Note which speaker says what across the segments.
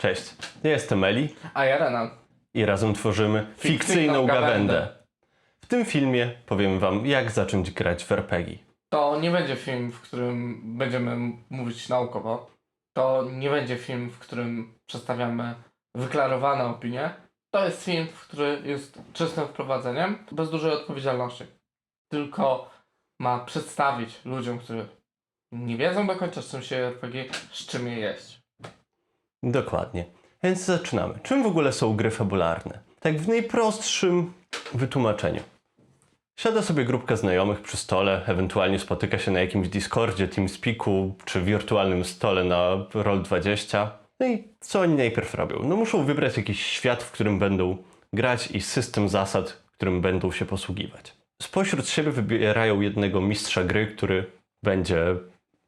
Speaker 1: Cześć, ja jestem Eli
Speaker 2: A ja Renan.
Speaker 1: i razem tworzymy fikcyjną
Speaker 2: Fikcyjną
Speaker 1: gawędę.
Speaker 2: gawędę.
Speaker 1: W tym filmie powiem wam, jak zacząć grać w RPG.
Speaker 2: To nie będzie film, w którym będziemy m- mówić naukowo. To nie będzie film, w którym przedstawiamy wyklarowane opinie. To jest film, który jest czystym wprowadzeniem, bez dużej odpowiedzialności. Tylko ma przedstawić ludziom, którzy nie wiedzą do końca, z czym się RPG, z czym je jeść.
Speaker 1: Dokładnie. Więc zaczynamy. Czym w ogóle są gry fabularne? Tak w najprostszym wytłumaczeniu. Siada sobie grupka znajomych przy stole, ewentualnie spotyka się na jakimś Discordzie, TeamSpeaku czy wirtualnym stole na Roll20. No i co oni najpierw robią? No muszą wybrać jakiś świat, w którym będą grać i system zasad, którym będą się posługiwać. Spośród siebie wybierają jednego mistrza gry, który będzie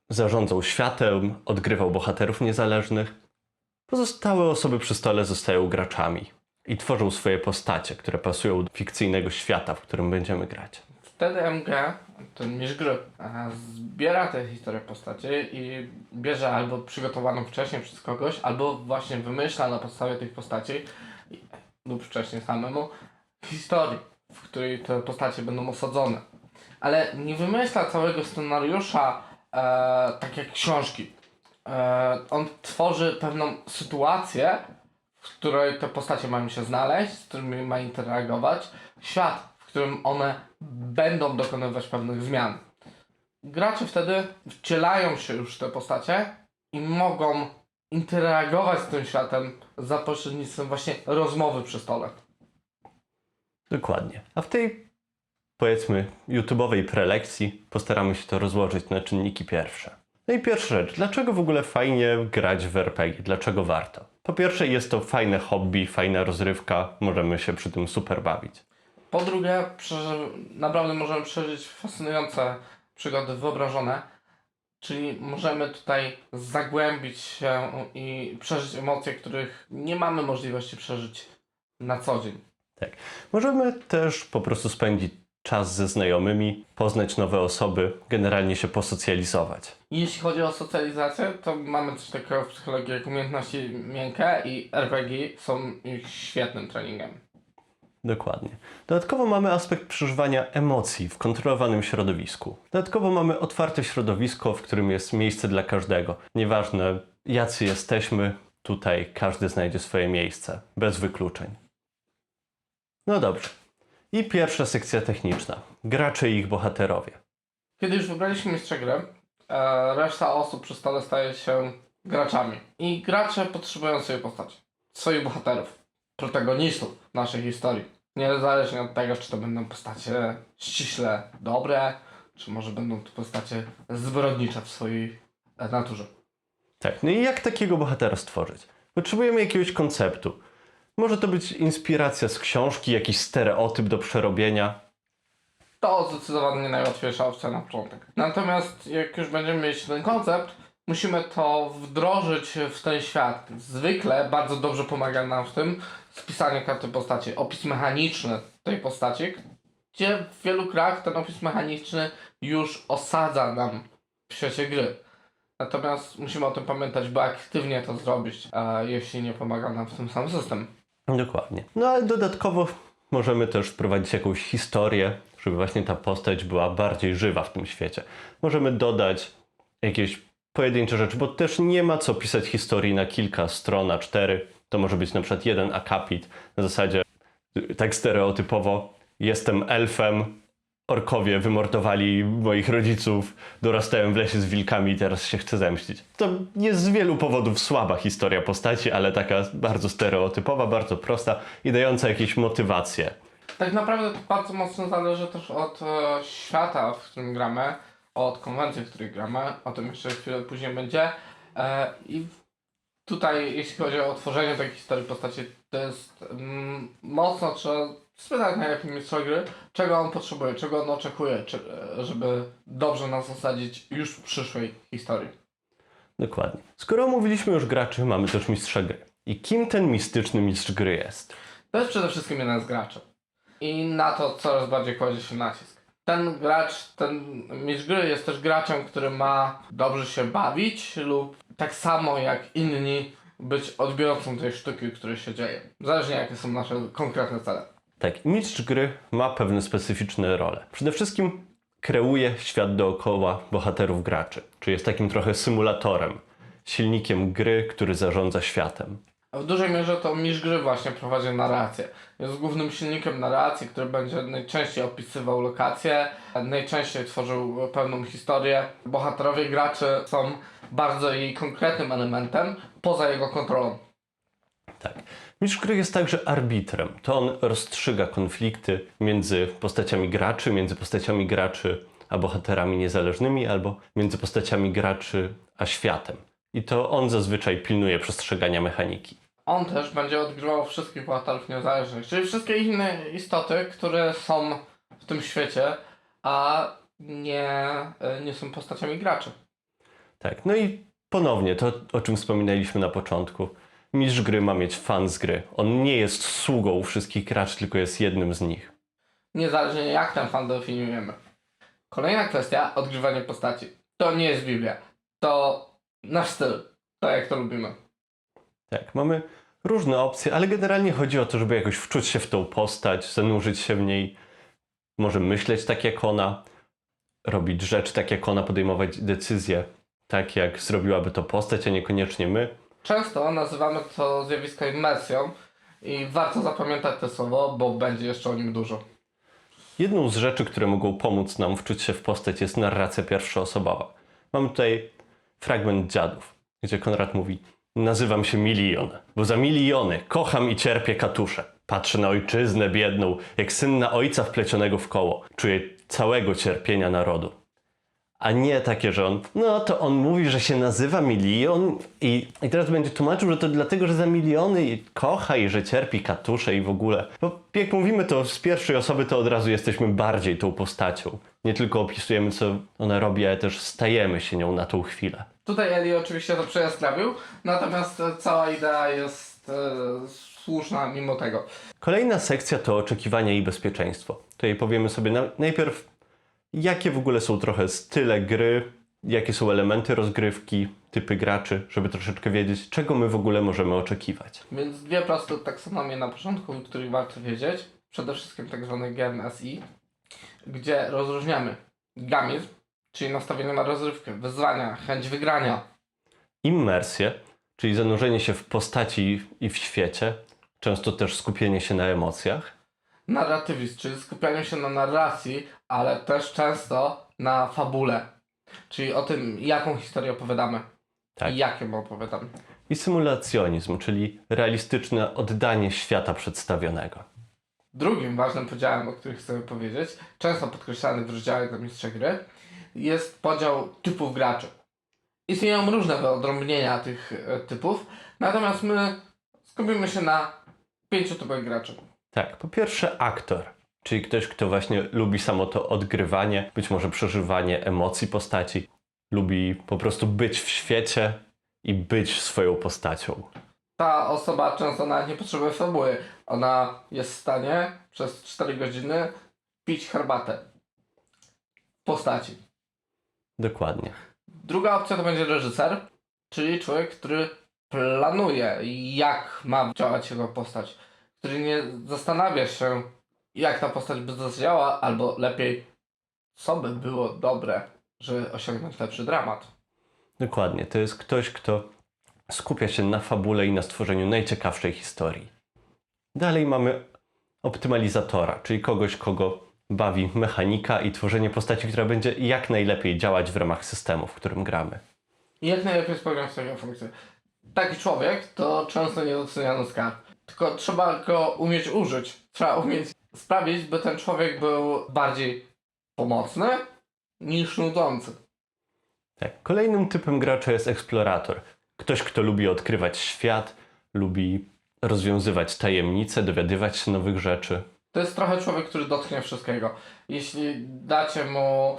Speaker 1: zarządzał światem, odgrywał bohaterów niezależnych. Pozostałe osoby przy stole zostają graczami i tworzą swoje postacie, które pasują do fikcyjnego świata, w którym będziemy grać.
Speaker 2: Wtedy MG, ten mistrz gry, e, zbiera te historie postaci i bierze albo przygotowaną wcześniej przez kogoś, albo właśnie wymyśla na podstawie tych postaci lub wcześniej samemu historii, w której te postacie będą osadzone. Ale nie wymyśla całego scenariusza e, tak jak książki. E, on tworzy pewną sytuację, w której te postacie mają się znaleźć, z którymi ma interagować, świat, w którym one będą dokonywać pewnych zmian. Gracze wtedy wcielają się już w te postacie i mogą interagować z tym światem za pośrednictwem właśnie rozmowy przy stole.
Speaker 1: Dokładnie. A w tej, powiedzmy, YouTube'owej prelekcji postaramy się to rozłożyć na czynniki pierwsze. No i pierwsza rzecz, dlaczego w ogóle fajnie grać w RPG? Dlaczego warto? Po pierwsze, jest to fajne hobby, fajna rozrywka, możemy się przy tym super bawić.
Speaker 2: Po drugie, naprawdę możemy przeżyć fascynujące przygody wyobrażone, czyli możemy tutaj zagłębić się i przeżyć emocje, których nie mamy możliwości przeżyć na co dzień.
Speaker 1: Tak. Możemy też po prostu spędzić czas ze znajomymi, poznać nowe osoby, generalnie się posocjalizować.
Speaker 2: Jeśli chodzi o socjalizację, to mamy coś takiego w psychologii jak umiejętności miękkie i RPG są ich świetnym treningiem.
Speaker 1: Dokładnie. Dodatkowo mamy aspekt przeżywania emocji w kontrolowanym środowisku. Dodatkowo mamy otwarte środowisko, w którym jest miejsce dla każdego. Nieważne jacy jesteśmy, tutaj każdy znajdzie swoje miejsce, bez wykluczeń. No dobrze. I pierwsza sekcja techniczna. Gracze i ich bohaterowie.
Speaker 2: Kiedy już wybraliśmy mistrza gry, e, reszta osób przy stole staje się graczami. I gracze potrzebują swojej postaci, swoich bohaterów, protagonistów naszej historii. Niezależnie od tego, czy to będą postacie ściśle dobre, czy może będą to postacie zbrodnicze w swojej e, naturze.
Speaker 1: Tak, no i jak takiego bohatera stworzyć? Potrzebujemy jakiegoś konceptu. Może to być inspiracja z książki, jakiś stereotyp do przerobienia.
Speaker 2: To zdecydowanie najłatwiejsza opcja na początek. Natomiast jak już będziemy mieć ten koncept, musimy to wdrożyć w ten świat. Zwykle bardzo dobrze pomaga nam w tym spisanie karty postaci, opis mechaniczny tej postaci, gdzie w wielu grach ten opis mechaniczny już osadza nam w świecie gry. Natomiast musimy o tym pamiętać, by aktywnie to zrobić, jeśli nie pomaga nam w tym sam system.
Speaker 1: Dokładnie. No ale dodatkowo możemy też wprowadzić jakąś historię, żeby właśnie ta postać była bardziej żywa w tym świecie. Możemy dodać jakieś pojedyncze rzeczy, bo też nie ma co pisać historii na kilka stron, na cztery. To może być na przykład jeden akapit na zasadzie tak stereotypowo jestem elfem, orkowie wymordowali moich rodziców, dorastałem w lesie z wilkami i teraz się chcę zemścić. To jest z wielu powodów słaba historia postaci, ale taka bardzo stereotypowa, bardzo prosta i dająca jakieś motywacje.
Speaker 2: Tak naprawdę to bardzo mocno zależy też od e, świata, w którym gramy, od konwencji, w której gramy. O tym jeszcze chwilę później będzie. E, I tutaj, jeśli chodzi o tworzenie takiej historii postaci, to jest mm, mocno trzeba spytać najlepiej mistrza gry, czego on potrzebuje, czego on oczekuje, czy, e, żeby dobrze nas osadzić już w przyszłej historii.
Speaker 1: Dokładnie. Skoro omówiliśmy już graczy, mamy też mistrza gry. I kim ten mistyczny mistrz gry jest?
Speaker 2: To jest przede wszystkim jeden z graczy. I na to coraz bardziej kładzie się nacisk. Ten gracz, ten mistrz gry jest też graczem, który ma dobrze się bawić lub tak samo jak inni być odbiorcą tej sztuki, która się dzieje. Zależnie jakie są nasze konkretne cele.
Speaker 1: Tak, mistrz gry ma pewne specyficzne role. Przede wszystkim kreuje świat dookoła bohaterów graczy, czyli jest takim trochę symulatorem, silnikiem gry, który zarządza światem.
Speaker 2: A w dużej mierze to mistrz gry właśnie prowadzi narrację. Jest głównym silnikiem narracji, który będzie najczęściej opisywał lokacje, najczęściej tworzył pewną historię. Bohaterowie graczy są bardzo jej konkretnym elementem poza jego kontrolą.
Speaker 1: Tak. Mistrz gry jest także arbitrem. To on rozstrzyga konflikty między postaciami graczy, między postaciami graczy a bohaterami niezależnymi, albo między postaciami graczy a światem. I to on zazwyczaj pilnuje przestrzegania mechaniki.
Speaker 2: On też będzie odgrywał wszystkich bohaterów niezależnych, czyli wszystkie inne istoty, które są w tym świecie, a nie, nie są postaciami graczy.
Speaker 1: Tak, no i ponownie to, o czym wspominaliśmy na początku. Mistrz gry ma mieć fan z gry. On nie jest sługą wszystkich graczy, tylko jest jednym z nich.
Speaker 2: Niezależnie jak ten fan definiujemy. Kolejna kwestia, odgrywanie postaci. To nie jest Biblia. To nasz styl. To jak to lubimy.
Speaker 1: Tak, mamy różne opcje, ale generalnie chodzi o to, żeby jakoś wczuć się w tą postać, zanurzyć się w niej, może myśleć tak jak ona, robić rzeczy tak jak ona, podejmować decyzje tak jak zrobiłaby to postać, a niekoniecznie my.
Speaker 2: Często nazywamy to zjawisko immersją i warto zapamiętać to słowo, bo będzie jeszcze o nim dużo.
Speaker 1: Jedną z rzeczy, które mogą pomóc nam wczuć się w postać jest narracja pierwszoosobowa. Mamy tutaj fragment dziadów, gdzie Konrad mówi Nazywam się Milion, bo za miliony kocham i cierpię katusze. Patrzę na ojczyznę biedną, jak syn na ojca wplecionego w koło. Czuję całego cierpienia narodu. A nie takie, że on, no to on mówi, że się nazywa Milion i, i teraz będzie tłumaczył, że to dlatego, że za miliony i kocha i że cierpi katusze i w ogóle. Bo jak mówimy to z pierwszej osoby, to od razu jesteśmy bardziej tą postacią. Nie tylko opisujemy, co ona robi, ale też stajemy się nią na tą chwilę.
Speaker 2: Tutaj Eli oczywiście to przejaskrawił, natomiast cała idea jest e, słuszna mimo tego.
Speaker 1: Kolejna sekcja to oczekiwania i bezpieczeństwo. Tutaj powiemy sobie na, najpierw, jakie w ogóle są trochę style gry, jakie są elementy rozgrywki, typy graczy, żeby troszeczkę wiedzieć, czego my w ogóle możemy oczekiwać.
Speaker 2: Więc dwie proste taksonomie na początku, o których warto wiedzieć. Przede wszystkim tak zwany GMSI, gdzie rozróżniamy gamizm, czyli nastawienie na rozrywkę, wyzwania, chęć wygrania.
Speaker 1: Immersję, czyli zanurzenie się w postaci i w świecie, często też skupienie się na emocjach.
Speaker 2: Narratywizm, czyli skupianie się na narracji, ale też często na fabule. Czyli o tym, jaką historię opowiadamy.
Speaker 1: Tak.
Speaker 2: I jakie my opowiadamy.
Speaker 1: I symulacjonizm, czyli realistyczne oddanie świata przedstawionego.
Speaker 2: Drugim ważnym podziałem, o którym chcemy powiedzieć, często podkreślany w rozdziale do mistrza gry, jest podział typów graczy. Istnieją różne wyodrębnienia tych e, typów, natomiast my skupimy się na pięciu typach graczy.
Speaker 1: Tak, po pierwsze aktor, czyli ktoś, kto właśnie lubi samo to odgrywanie, być może przeżywanie emocji postaci, lubi po prostu być w świecie i być swoją postacią.
Speaker 2: Ta osoba często nawet nie potrzebuje fabuły. Ona jest w stanie przez 4 godziny pić herbatę w postaci.
Speaker 1: Dokładnie.
Speaker 2: Druga opcja to będzie reżyser, czyli człowiek, który planuje, jak ma działać jego postać, który nie zastanawia się, jak ta postać by zadziałała, albo lepiej, co by było dobre, żeby osiągnąć lepszy dramat.
Speaker 1: Dokładnie. To jest ktoś, kto skupia się na fabule i na stworzeniu najciekawszej historii. Dalej mamy optymalizatora, czyli kogoś, kogo bawi mechanika i tworzenie postaci, która będzie jak najlepiej działać w ramach systemu, w którym gramy.
Speaker 2: I jak najlepiej spełniać swoją funkcję. Taki człowiek to często niedoceniany skarb. Tylko trzeba go umieć użyć. Trzeba umieć sprawić, by ten człowiek był bardziej pomocny niż nudzący.
Speaker 1: Tak. Kolejnym typem gracza jest eksplorator. Ktoś, kto lubi odkrywać świat, lubi rozwiązywać tajemnice, dowiadywać się nowych rzeczy.
Speaker 2: To jest trochę człowiek, który dotknie wszystkiego. Jeśli dacie mu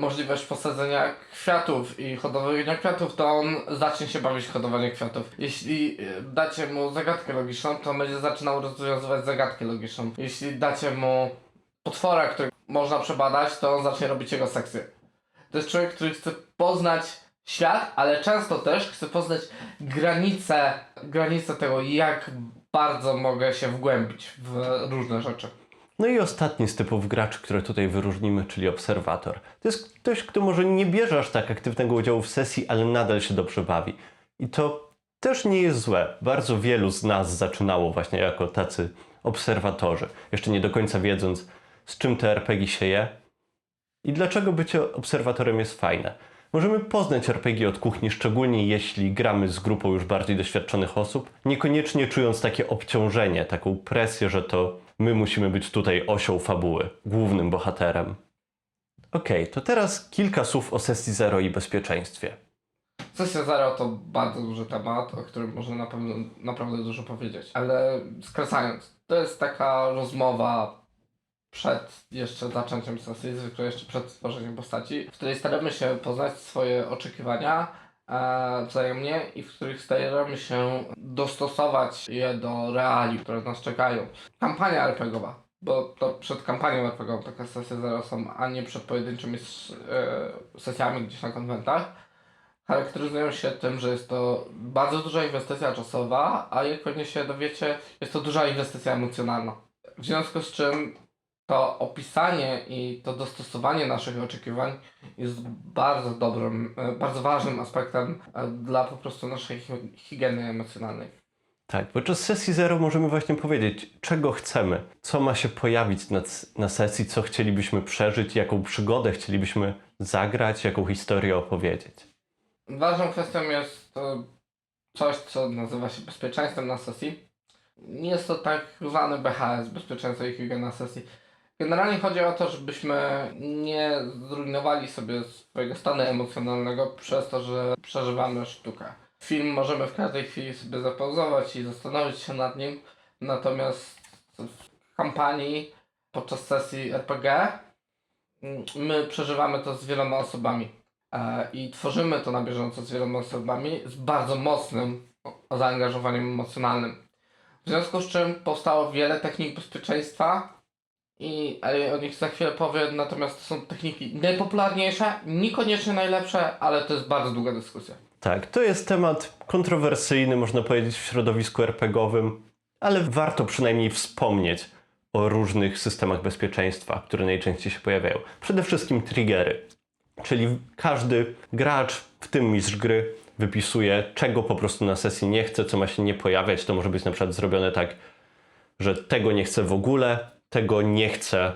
Speaker 2: możliwość posadzenia kwiatów i hodowania kwiatów, to on zacznie się bawić w hodowanie kwiatów. Jeśli e, dacie mu zagadkę logiczną, to on będzie zaczynał rozwiązywać zagadkę logiczną. Jeśli dacie mu potwora, który można przebadać, to on zacznie robić jego sekcję. To jest człowiek, który chce poznać świat, ale często też chcę poznać granice, granice tego, jak bardzo mogę się wgłębić w różne rzeczy.
Speaker 1: No i ostatni z typów graczy, które tutaj wyróżnimy, czyli obserwator. To jest ktoś, kto może nie bierze aż tak aktywnego udziału w sesji, ale nadal się dobrze bawi. I to też nie jest złe. Bardzo wielu z nas zaczynało właśnie jako tacy obserwatorzy, jeszcze nie do końca wiedząc, z czym te RPG się je i dlaczego bycie obserwatorem jest fajne. Możemy poznać RPG od kuchni, szczególnie jeśli gramy z grupą już bardziej doświadczonych osób, niekoniecznie czując takie obciążenie, taką presję, że to my musimy być tutaj osią fabuły, głównym bohaterem. Okej, to teraz kilka słów o sesji zero i bezpieczeństwie.
Speaker 2: Sesja Zero to bardzo duży temat, o którym można na pewno naprawdę dużo powiedzieć. Ale skracając, to jest taka rozmowa przed jeszcze zaczęciem sesji, zwykle jeszcze przed stworzeniem postaci, w której staramy się poznać swoje oczekiwania e, wzajemnie i w których staramy się dostosować je do realiów, które nas czekają. Kampania RPGowa, bo to przed kampanią RPGową takie sesje Zero są, a nie przed pojedynczymi e, sesjami gdzieś na konwentach charakteryzują się tym, że jest to bardzo duża inwestycja czasowa, a jak pewnie się dowiecie, jest to duża inwestycja emocjonalna. W związku z czym to opisanie i to dostosowanie naszych oczekiwań jest bardzo dobrym, e, bardzo ważnym aspektem e, dla po prostu naszej hi- higieny emocjonalnej.
Speaker 1: Tak, podczas sesji zero możemy właśnie powiedzieć, czego chcemy, co ma się pojawić na, na sesji, co chcielibyśmy przeżyć, jaką przygodę chcielibyśmy zagrać, jaką historię opowiedzieć.
Speaker 2: Ważną kwestią jest e, coś, co nazywa się bezpieczeństwem na sesji. Nie jest to tak zwany BHS, bezpieczeństwo i higiena sesji. Generalnie chodzi o to, żebyśmy nie zrujnowali sobie swojego stanu emocjonalnego przez to, że przeżywamy sztukę. Film możemy w każdej chwili sobie zapauzować i zastanowić się nad nim, natomiast w kampanii podczas sesji RPG mm, my przeżywamy to z wieloma osobami. E, i tworzymy to na bieżąco z wieloma osobami z bardzo mocnym zaangażowaniem emocjonalnym. W związku z czym powstało wiele technik bezpieczeństwa i ale o nich za chwilę powiem, natomiast to są techniki najpopularniejsze, niekoniecznie najlepsze, ale to jest bardzo długa dyskusja.
Speaker 1: Tak, to jest temat kontrowersyjny, można powiedzieć, w środowisku RPGowym, ale warto przynajmniej wspomnieć o różnych systemach bezpieczeństwa, które najczęściej się pojawiają. Przede wszystkim triggery, czyli każdy gracz, w tym mistrz gry, wypisuje, czego po prostu na sesji nie chce, co ma się nie pojawiać. To może być na przykład zrobione tak, że tego nie chcę w ogóle, tego nie chcę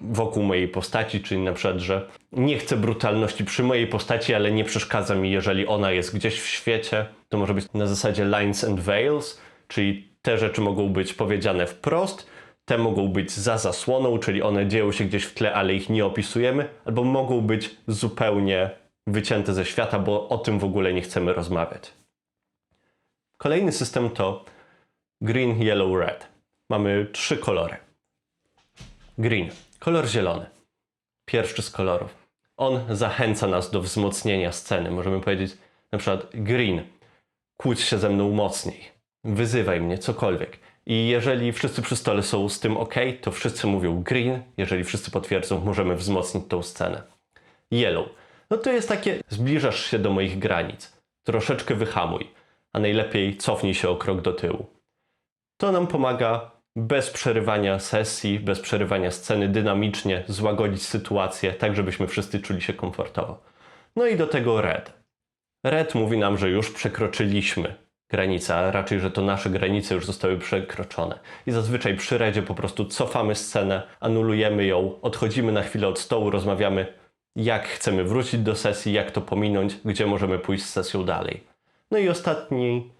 Speaker 1: wokół mojej postaci, czyli na przykład, że nie chcę brutalności przy mojej postaci, ale nie przeszkadza mi, jeżeli ona jest gdzieś w świecie. To może być na zasadzie lines and veils, czyli te rzeczy mogą być powiedziane wprost, te mogą być za zasłoną, czyli one dzieją się gdzieś w tle, ale ich nie opisujemy, albo mogą być zupełnie wycięte ze świata, bo o tym w ogóle nie chcemy rozmawiać. Kolejny system to green, yellow, red. Mamy trzy kolory. Green, kolor zielony. Pierwszy z kolorów. On zachęca nas do wzmocnienia sceny. Możemy powiedzieć na przykład green, kłóć się ze mną mocniej, wyzywaj mnie, cokolwiek. I jeżeli wszyscy przy stole są z tym ok, to wszyscy mówią green. Jeżeli wszyscy potwierdzą, możemy wzmocnić tą scenę. Yellow. No to jest takie, zbliżasz się do moich granic. Troszeczkę wyhamuj, a najlepiej cofnij się o krok do tyłu. To nam pomaga bez przerywania sesji, bez przerywania sceny, dynamicznie złagodzić sytuację, tak żebyśmy wszyscy czuli się komfortowo. No i do tego red. Red mówi nam, że już przekroczyliśmy granicę, a raczej, że to nasze granice już zostały przekroczone. I zazwyczaj przy redzie po prostu cofamy scenę, anulujemy ją, odchodzimy na chwilę od stołu, rozmawiamy, jak chcemy wrócić do sesji, jak to pominąć, gdzie możemy pójść z sesją dalej. No i ostatni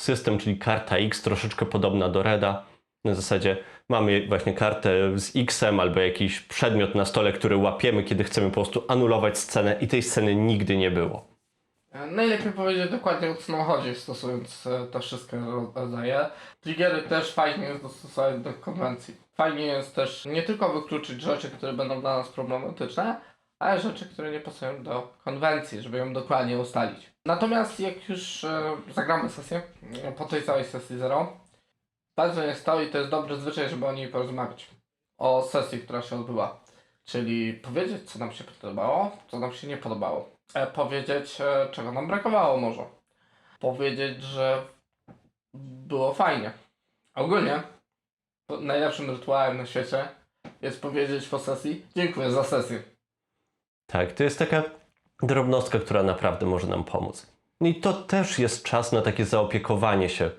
Speaker 1: system, czyli karta X, troszeczkę podobna do Reda. Na zasadzie mamy właśnie kartę z X-em albo jakiś przedmiot na stole, który łapiemy, kiedy chcemy po prostu anulować scenę i tej sceny nigdy nie było.
Speaker 2: E, Najlepiej powiedzieć dokładnie o co nam chodzi, stosując e, te wszystkie ro- rodzaje. Triggery też fajnie jest dostosować do konwencji. Fajnie jest też nie tylko wykluczyć rzeczy, które będą dla nas problematyczne, ale rzeczy, które nie pasują do konwencji, żeby ją dokładnie ustalić. Natomiast jak już e, zagramy sesję, po tej całej sesji zero, bardzo jest to i to jest dobry zwyczaj, żeby o niej porozmawiać. O sesji, która się odbyła. Czyli powiedzieć, co nam się podobało, co nam się nie podobało. e, powiedzieć, e, czego nam brakowało może. Powiedzieć, że było fajnie. Ogólnie najlepszym rytuałem na świecie jest powiedzieć po sesji dziękuję za sesję.
Speaker 1: Tak, to jest taka drobnostka, która naprawdę może nam pomóc. I to też jest czas na takie zaopiekowanie się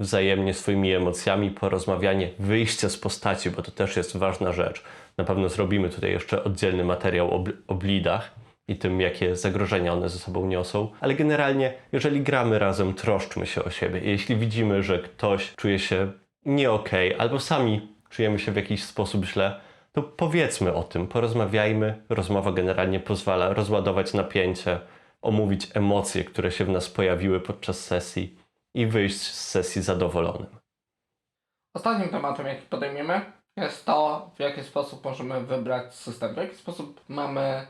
Speaker 1: wzajemnie swoimi emocjami, porozmawianie, wyjście z postaci, bo to też jest ważna rzecz. Na pewno zrobimy tutaj jeszcze oddzielny materiał o, o blidach i tym, jakie zagrożenia one ze sobą niosą, ale generalnie, jeżeli gramy razem, troszczmy się o siebie. Jeśli widzimy, że ktoś czuje się nie okej, albo sami czujemy się w jakiś sposób źle, to powiedzmy o tym, porozmawiajmy. Rozmowa generalnie pozwala rozładować napięcie, omówić emocje, które się w nas pojawiły podczas sesji i wyjść z sesji zadowolonym.
Speaker 2: Ostatnim tematem, jaki podejmiemy, jest to, w jaki sposób możemy wybrać system. W jaki sposób mamy,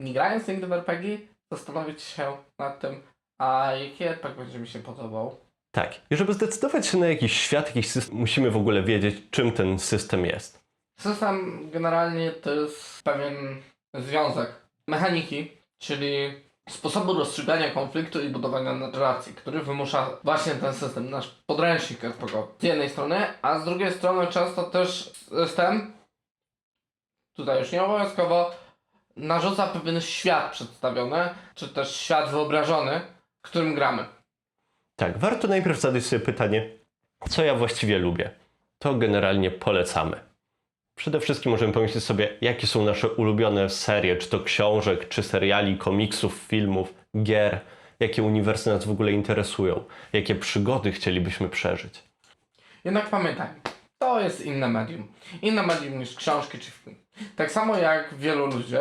Speaker 2: nie grając nigdy w RPG, zastanowić się nad tym, a jaki RPG będzie mi się podobał.
Speaker 1: Tak, i żeby zdecydować się na jakiś świat, jakiś system, musimy w ogóle wiedzieć, czym ten system jest.
Speaker 2: System generalnie to jest pewien związek mechaniki, czyli sposobu rozstrzygania konfliktu i budowania narracji, który wymusza właśnie ten system, nasz podręcznik RPG. Z jednej strony, a z drugiej strony często też system, tutaj już nie obowiązkowo, narzuca pewien świat przedstawiony, czy też świat wyobrażony, którym gramy.
Speaker 1: Tak, warto najpierw zadać sobie pytanie, co ja właściwie lubię. To generalnie polecamy. Przede wszystkim możemy pomyśleć sobie, jakie są nasze ulubione serie, czy to książek, czy seriali, komiksów, filmów, gier, jakie uniwersy nas w ogóle interesują, jakie przygody chcielibyśmy przeżyć.
Speaker 2: Jednak pamiętaj, to jest inne medium. Inne medium niż książki czy film. Tak samo jak wielu ludzie,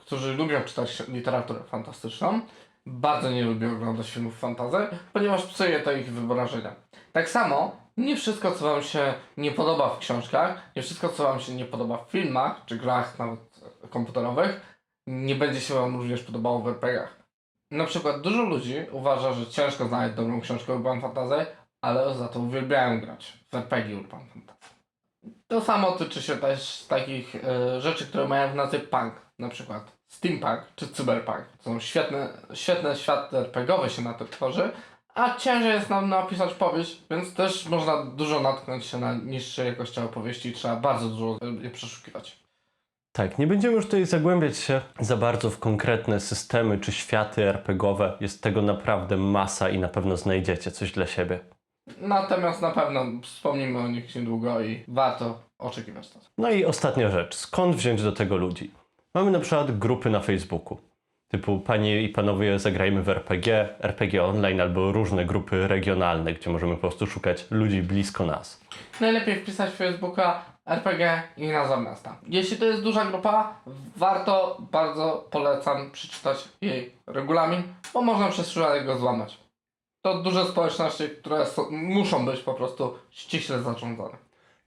Speaker 2: którzy lubią czytać literaturę fantastyczną, bardzo nie lubią oglądać filmów fantazy, ponieważ psuje to ich wyobrażenia. Tak samo nie wszystko, co Wam się nie podoba w książkach, nie wszystko, co Wam się nie podoba w filmach czy grach nawet komputerowych, nie będzie się Wam również podobało w RPGach. Na przykład dużo ludzi uważa, że ciężko znaleźć dobrą książkę Urban Fantasy, ale za to uwielbiają grać w RPG Urban Fantasy. To samo tyczy się też takich e, rzeczy, które mają w nazwie punk, na przykład steampunk czy cyberpunk. To są świetne, świetne światy RPGowe się na to tworzy, a ciężej jest nam napisać powieść, więc też można dużo natknąć się na niższe jakości opowieści i trzeba bardzo dużo e, je przeszukiwać.
Speaker 1: Tak, nie będziemy już tutaj zagłębiać się za bardzo w konkretne systemy czy światy RPGowe. Jest tego naprawdę masa i na pewno znajdziecie coś dla siebie.
Speaker 2: Natomiast na pewno wspomnimy o nich niedługo i warto oczekiwać na to.
Speaker 1: No i ostatnia rzecz. Skąd wziąć do tego ludzi? Mamy na przykład grupy na Facebooku. Typu panie i panowie zagrajmy w RPG, RPG online albo różne grupy regionalne, gdzie możemy po prostu szukać ludzi blisko nas.
Speaker 2: Najlepiej wpisać w Facebooka RPG i nazwa miasta. Jeśli to jest duża grupa, warto, bardzo polecam przeczytać jej regulamin, bo można przez przypadek go złamać. To duże społeczności, które są, muszą być po prostu ściśle zarządzane.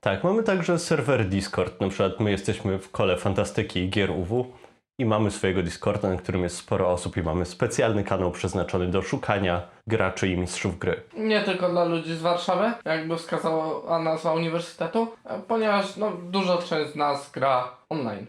Speaker 1: Tak, mamy także serwer Discord. Na przykład my jesteśmy w kole fantastyki i gier UW i mamy swojego Discorda, na którym jest sporo osób i mamy specjalny kanał przeznaczony do szukania graczy i mistrzów gry.
Speaker 2: Nie tylko dla ludzi z Warszawy, jakby wskazała nazwa uniwersytetu, ponieważ no, duża część z nas gra online.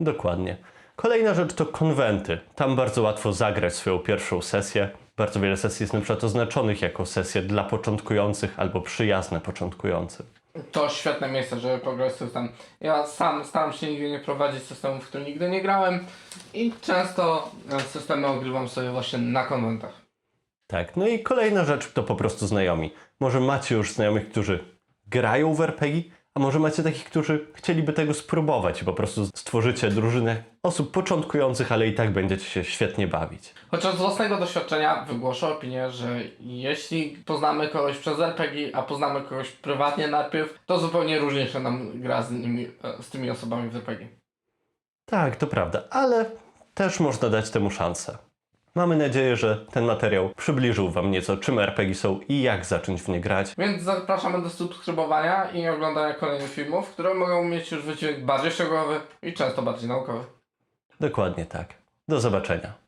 Speaker 1: Dokładnie. Kolejna rzecz to konwenty. Tam bardzo łatwo zagrać swoją pierwszą sesję. Bardzo wiele sesji jest na przykład oznaczonych jako sesje dla początkujących albo przyjazne początkującym.
Speaker 2: To świetne miejsce, żeby pograć system. Ja sam staram się nigdy nie prowadzić systemów, w których nigdy nie grałem i często e, systemy ogrywam sobie właśnie na konwentach.
Speaker 1: Tak, no i kolejna rzecz to po prostu znajomi. Może macie już znajomych, którzy grają w RPG, a może macie takich, którzy chcieliby tego spróbować i po prostu stworzycie drużynę osób początkujących, ale i tak będziecie się świetnie bawić.
Speaker 2: Chociaż z własnego doświadczenia wygłoszę opinię, że jeśli poznamy kogoś przez RPG, a poznamy kogoś prywatnie najpierw, to zupełnie różnie się nam gra z, nimi, e, z tymi osobami w RPG.
Speaker 1: Tak, to prawda, ale też można dać temu szansę. Mamy nadzieję, że ten materiał przybliżył Wam nieco, czym RPG są i jak zacząć w nie grać.
Speaker 2: Więc zapraszamy do subskrybowania i oglądania kolejnych filmów, które mogą mieć już wydźwięk bardziej szczegółowy i często bardziej naukowy.
Speaker 1: Dokładnie tak. Do zobaczenia.